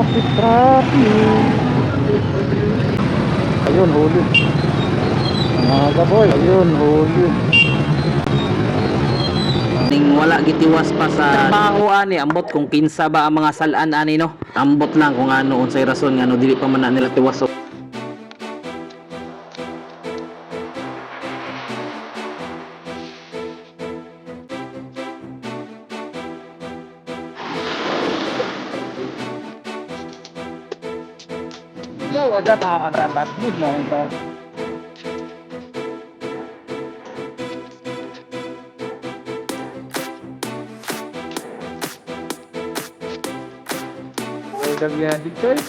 traffic, traffic. Ayun, huli. Mga kaboy, ayun, huli. Ning wala gitiwas pa sa trabaho ani ambot kung kinsa ba ang mga salan ani no. Ambot lang kung ano unsay rason nga no dili pa man na nila tiwas Yo, ada tak ada tak good na ito. Udah biar dicari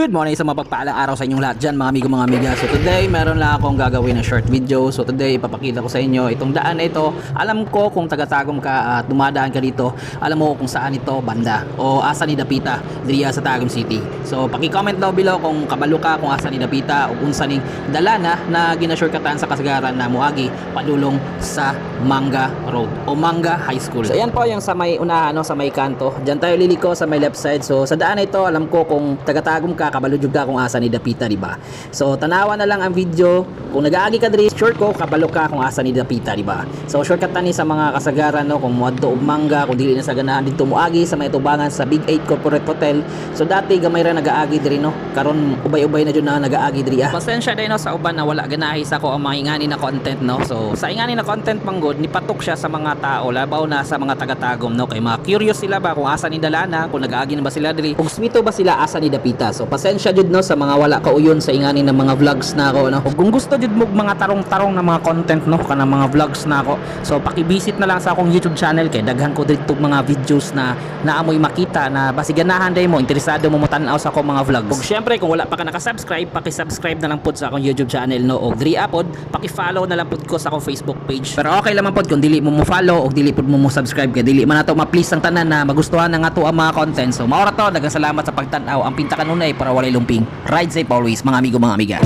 Good morning sa mapagpaalang araw sa inyong lahat dyan mga amigo mga amiga. So today meron lang akong gagawin na short video. So today ipapakita ko sa inyo itong daan na ito. Alam ko kung taga-tagum ka at dumadaan ka dito. Alam mo kung saan ito banda o asa ni Dapita diriya sa Tagum City. So paki-comment daw below kung kabalo ka kung asa ni Dapita o kung saan ning dalana na ginashortcutan sa kasagaran na muagi padulong sa Manga Road o Manga High School. So ayan po yung sa may unahan no, sa may kanto. Diyan tayo liliko sa may left side. So sa daan na ito alam ko kung taga-tagum ka kabalo jud ka kung asa ni Dapita di ba? So tanawa na lang ang video. Kung nagaagi ka diri sure ko kabalo ka kung asa ni Dapita di ba? So shortcut tani sa mga kasagaran no kung moadto og Manga kung dili na sa ganahan dito moagi sa may tubangan sa Big 8 Corporate Hotel. So dati gamay ra nagaagi diri no. Karon ubay-ubay na jud na nagaagi diri ah. Pasensya day no sa uban na wala ganahi sa ko ang mga ingani na content no. So sa ingani na content manggod nipatok siya sa mga tao labaw na sa mga taga-tagom no kay mga curious sila ba kung asa ni Dalana kung nagaagi na ba sila diri kung smito ba sila asa ni Dapita. So pasensya jud no sa mga wala kauyon sa ingani ng mga vlogs na ako no. Ug Kung gusto jud mo mga tarong-tarong na mga content no kana mga vlogs na ako. So paki-visit na lang sa akong YouTube channel kay daghan ko dito mga videos na naamoy makita na basi ganahan day mo interesado mo mo tan-aw sa akong mga vlogs. Ug syempre kung wala pa ka naka-subscribe, paki-subscribe na lang pud sa akong YouTube channel no og diri apod paki-follow na lang pud ko sa akong Facebook page. Pero okay lang pod kung dili mo mo follow og dili pud mo mo subscribe kay dili man nato ma-please ang tanan na magustuhan ng ato ang mga content. So maora to daghang salamat sa pagtan-aw. Ang pinta kanunay para walay lumping. Ride safe always mga amigo mga amiga.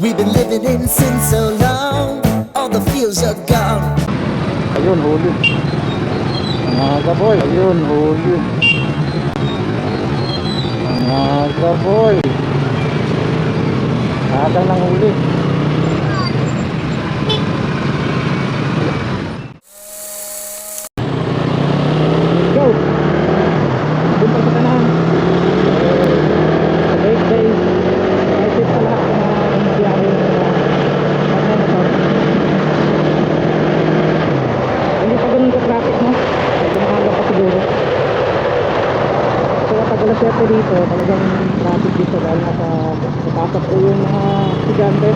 We've been living in sin so long, all the fields are gone. Ayun, huli. Mga kaboy, ayun, huli. Mga kaboy. Nakatang ng huli. Go! Doon pa sa kanan. Wait, wait. Exit sa lahat ng mga biyahe na pagkana to. Hindi pa ganun ka-traffic, no? Medyo maaga pa siguro. 7 dito, talagang traffic dito dahil nasa napasok po yung mga estudyante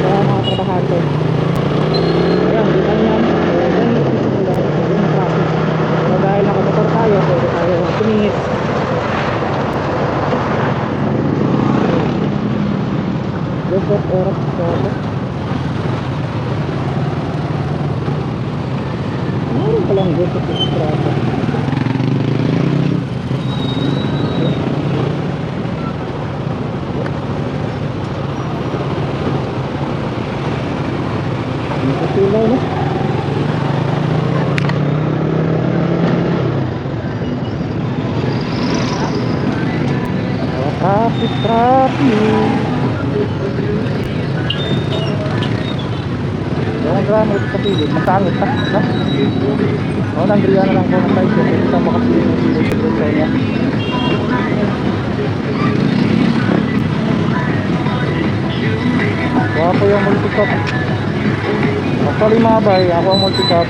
kaya mga trabahante. Ayan, di lang yan. So, yan yung traffic. So, dahil nakamotor tayo, pwede tayo tumingit. Joseph Oras Soto. No? Oh, traffic, traffic. Yung drama ito sa pilit, masangit pa, no? O, nandriya na lang po ng side check. Ito makapilit ng pilit sa niya. Wapo yung multicop. Actually mga bay, ako ang multicop.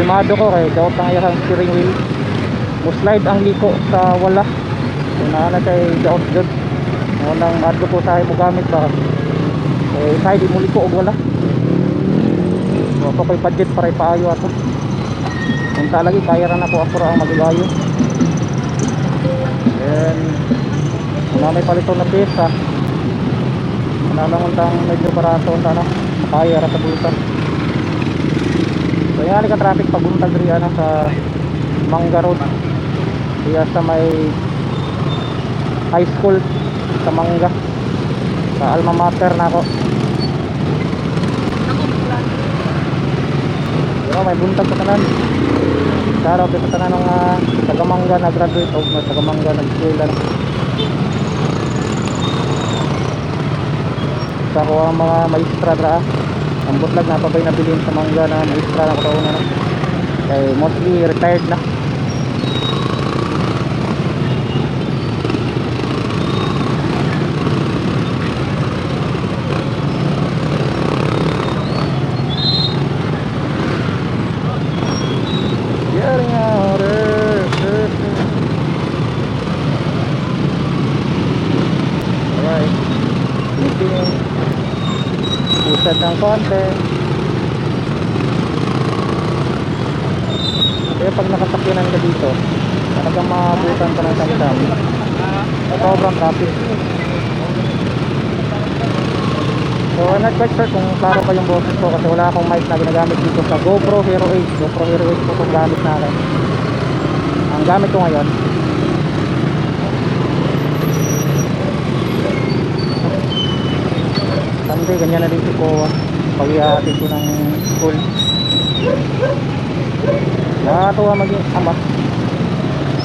Limado ko kay daot ang iyang steering wheel. Muslide ang liko sa wala. So, na kay daot jud. Unang madlo ko sa mo gamit ba. Eh, kaya di mo liko og wala. So, ako kay budget para ipaayo ato. Kung talagi kaya ra na ko ako ra ang magigayo. Then kung may palito na pesa. Ano lang untang medyo barato unta na. Kaya ra sa bulsa. So Kaya ka traffic pagunta diri ano sa Mangga Road. Kaya sa may high school sa Mangga. Sa alma mater na ako. Pero may buntag sa tanan. Shoutout sa tanan ng uh, taga-mangga na graduate o mga taga-mangga na school ano. Sa ako mga maestra dra. Ang butlag na pabay nabilin sa mangga na maestra na kataon na. Kay mostly retired na. Usad ng konti. Kaya pag nakatakyanan ka dito, talagang maabutan ka ng samsam. Sobrang traffic. So quite sure kung klaro pa yung boses ko kasi wala akong mic na ginagamit dito sa GoPro Hero 8. GoPro Hero 8 po itong gamit natin. Ang gamit ko ngayon, Sunday, ganyan na si Kowa. Pag ihahatid ko ng school. Nakakatuwa maging ama.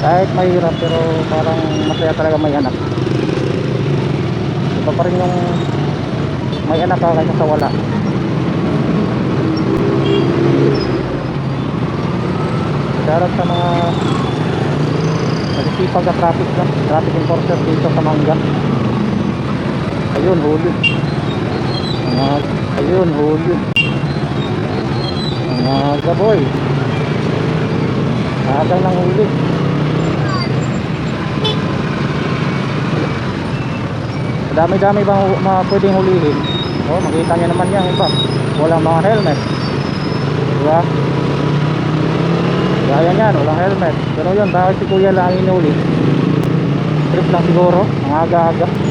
Kahit mahirap pero parang masaya talaga may anak. Iba pa rin yung may anak ka sa wala. Shoutout sa mga nagsisipag sa traffic no? traffic enforcer dito sa Mangga. Ayun, huli. Mga, ayun, huli. Mga gaboy. Agang ng huli. Dami-dami bang hu- mga pwedeng hulihin? Oh, makita niyo naman yan, iba. Walang mga helmet. Diba? Gaya yan, walang helmet. Pero yun, bakit si kuya lang ang inuli? Trip lang siguro, ang aga-aga.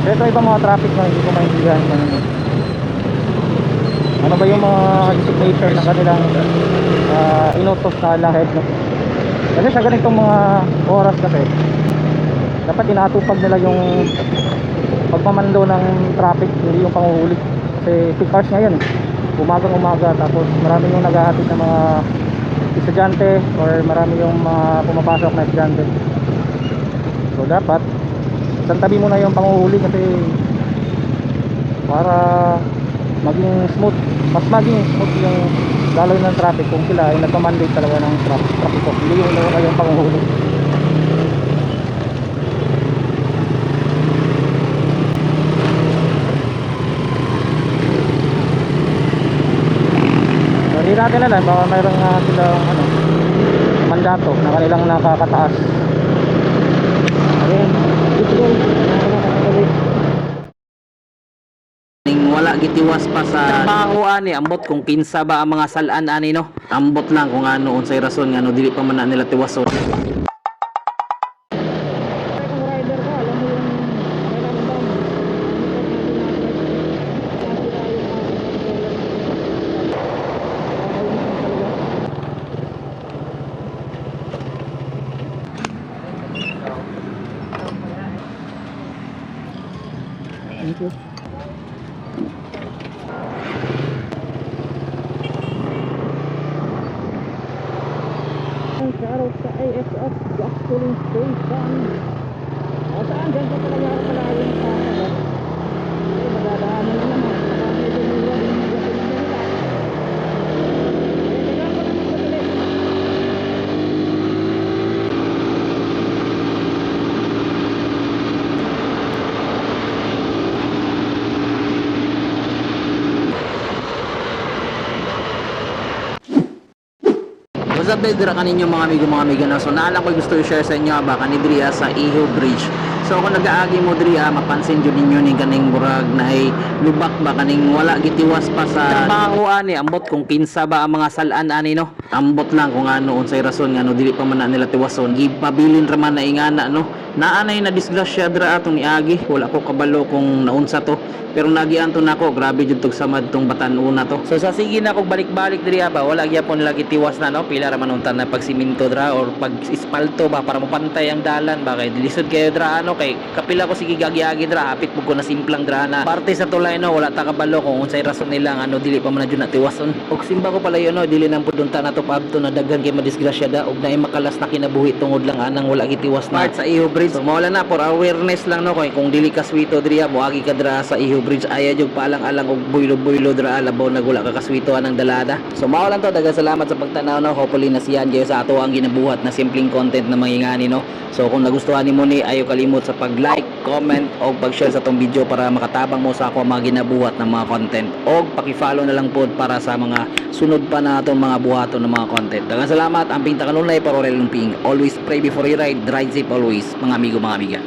Ito ibang mga traffic na hindi ko maintindihan kung ano. Ano ba yung mga designation na kanilang uh, inutos na lahat no? Kasi sa ganitong mga oras kasi dapat inatupag nila yung pagmamando ng traffic, hindi yung panguhuli. Kasi peak hours ngayon. Umagang umaga tapos marami yung naghahatid ng mga estudyante or marami yung mga pumapasok na estudyante. So dapat isang tabi mo na yung panguhuli kasi para maging smooth mas maging smooth yung daloy ng traffic kung sila ay nagpa-mandate talaga ng traffic traffic ko. Hindi yung naman yung panguhuli. Hindi natin alam baka mayroong uh, silang ano, mandato na kanilang nakakataas Ayun, let's go. ning wala gitiwas pa sa trabaho ani ambot kung kinsa ba ang mga salan ani no? Ambot lang kung ano unsay rason nga no? Dili pa man nila tiwason Excellent space time. What's up, Bedra kaninyo mga amigo mga amiga na. So naalam ko gusto i-share sa inyo ba kanidriya sa Iho Bridge. So kung nag-aagi mo diri ah, mapansin jud ninyo ni kaning burag na ay lubak ba kaning wala gitiwas pa sa trabaho ani ambot kung kinsa ba ang mga salan ani no? Ambot lang kung ano unsay rason nga no dili pa man na nila tiwason. Gipabilin ra man na ingana no naanay na disgrasya dra atong niagi wala ko kabalo kung naunsa to. Pero nagian to nako grabe jud tog samad tong batan-una to. So sa sige na kog balik-balik diri ba? Wala gyapon lagi tiwas na no? Pila ra man untan na pag siminto dra or pag ispalto ba para mapantay ang dalan ba? Kay dilisod kayo dra ano? Kay kapila ko sige gagi-agi dra hapit mo ko na simplang dra na. Parte sa tulay no? Wala ta kabalo kung unsay rason nila ano dili pa man na jud na tiwason. Og simba ko pala yun no? Dili nang pudunta na to pabto na daghan kay madisgrasya da. Og naay makalas na kinabuhi tungod lang anang wala gitiwas na. Part sa Iho Bridge so mawala na. For awareness lang no kay kung dili ka swito diriya mo agi ka dra sa Iho Bridge. Aya jud palang alang og buylo-buylo dra. Labaw na wala ka kaswito anang dalada. So mawalan to. Daghang salamat sa pagtanaw no. Hopefully nasiyan kayo sa ato ang ginabuhat na simpleng content na mangingani no. So kung nagustuhan nimo ni ayo kalimot sa pag-like comment o pag-share sa tong video para makatabang mo sa ako mga ginabuhat ng mga content. O paki-follow na lang pod para sa mga sunod pa na itong mga buhaton ng mga content. Daghang salamat, ang pinta kanunay para lumping. Always pray before you ride, ride safe always, mga amigo, mga amiga.